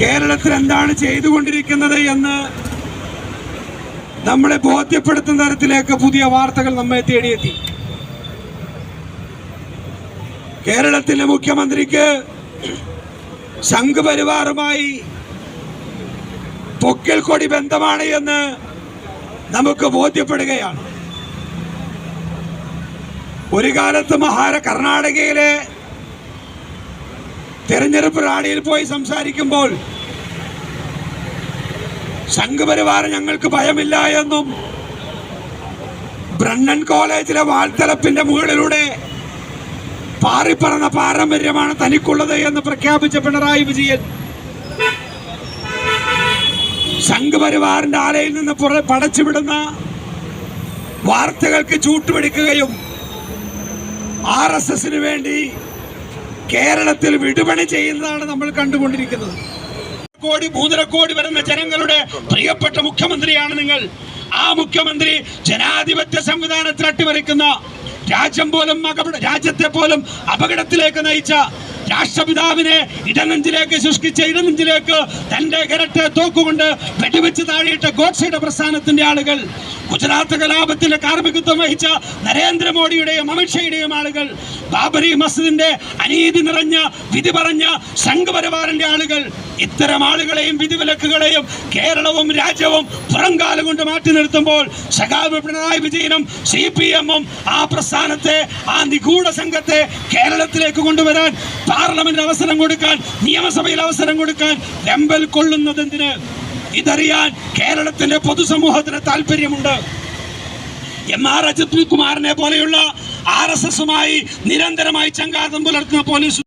കേരളത്തിൽ എന്താണ് ചെയ്തുകൊണ്ടിരിക്കുന്നത് എന്ന് നമ്മളെ ബോധ്യപ്പെടുത്തുന്ന തരത്തിലേക്ക് പുതിയ വാർത്തകൾ നമ്മെ തേടിയെത്തി. കേരളത്തിലെ മുഖ്യമന്ത്രിക്ക് സംഘപരിവാറുമായി പൊക്കൽ കൊടി ബന്ധമാണ് എന്ന് നമുക്ക് ബോധ്യപ്പെടുകയാണ്. ഒരു കാലത്ത് മഹാര കർണാടകയിലെ തെരഞ്ഞെടുപ്പ് റാലിയിൽ പോയി സംസാരിക്കുമ്പോൾ സംഘപരിവാർ ഞങ്ങൾക്ക് ഭയമില്ല എന്നും ബ്രണ്ണൻ കോളേജിലെ വാൽത്തലപ്പിന്റെ മുകളിലൂടെ പാറിപ്പറന്ന പാരമ്പര്യമാണ് തനിക്കുള്ളത് എന്ന് പ്രഖ്യാപിച്ച പിണറായി വിജയൻ. സംഘപരിവാറിന്റെ ആലയിൽ നിന്ന് പടച്ചുവിടുന്ന വാർത്തകൾക്ക് ചൂട്ടുപിടിക്കുകയും ആർ എസ് എസിന് വേണ്ടി കേരളത്തിൽ വിടുപണി ചെയ്യുന്നതാണ് നമ്മൾ കണ്ടുകൊണ്ടിരിക്കുന്നത്. കോടി മൂന്നര കോടി വരുന്ന ജനങ്ങളുടെ പ്രിയപ്പെട്ട മുഖ്യമന്ത്രിയാണ് നിങ്ങൾ. ആ മുഖ്യമന്ത്രി ജനാധിപത്യ സംവിധാനത്തിൽ അട്ടിമറിക്കുന്ന രാജ്യം പോലും രാജ്യത്തെ പോലും അപകടത്തിലേക്ക് നയിച്ച രാഷ്ട്രപിതാവിനെ ഇടനെഞ്ചിലേക്ക് ശുഷ്കിച്ച ഇടനെഞ്ചിലേക്ക് തന്റെ കരട്ടെ തോക്കുകൊണ്ട് വെടിവെച്ച് താഴെയിട്ട ഗോഡ്സയുടെ പ്രസ്ഥാനത്തിന്റെ ആളുകൾ ഗുജറാത്ത് കലാപത്തിന്റെ കാർമ്മികത്വം വഹിച്ച നരേന്ദ്രമോദിയുടെയും അമിത്ഷയുടെയും ആളുകൾ ബാബരി മസ്ജിദിന്റെ അനീതി നിറഞ്ഞ വിധി പറഞ്ഞ സംഘപരിവാറിന്റെ ആളുകൾ ഇത്തരം ആളുകളെയും വിധിവിലക്കുകളെയും കേരളവും രാജ്യവും പുറംകാലം കൊണ്ട് മാറ്റി നിർത്തുമ്പോൾ സഖാവ് പിണറായി വിജയനും സി പി എമ്മും ആ പ്രസ്ഥാനത്തെ ആ നിഗൂഢ സംഘത്തെ കേരളത്തിലേക്ക് കൊണ്ടുവരാൻ പാർലമെന്റിൽ അവസരം കൊടുക്കാൻ നിയമസഭയിൽ അവസരം കൊടുക്കാൻ വെമ്പൽ കൊള്ളുന്നത് എന്തിന്? ഇതറിയാൻ കേരളത്തിന്റെ പൊതുസമൂഹത്തിന് താല്പര്യമുണ്ട്. എം ആർ അജിത് കുമാറിനെ പോലെയുള്ള ആർ എസ് എസുമായി നിരന്തരമായി ചങ്കാതം പുലർത്തുന്ന പോലീസ്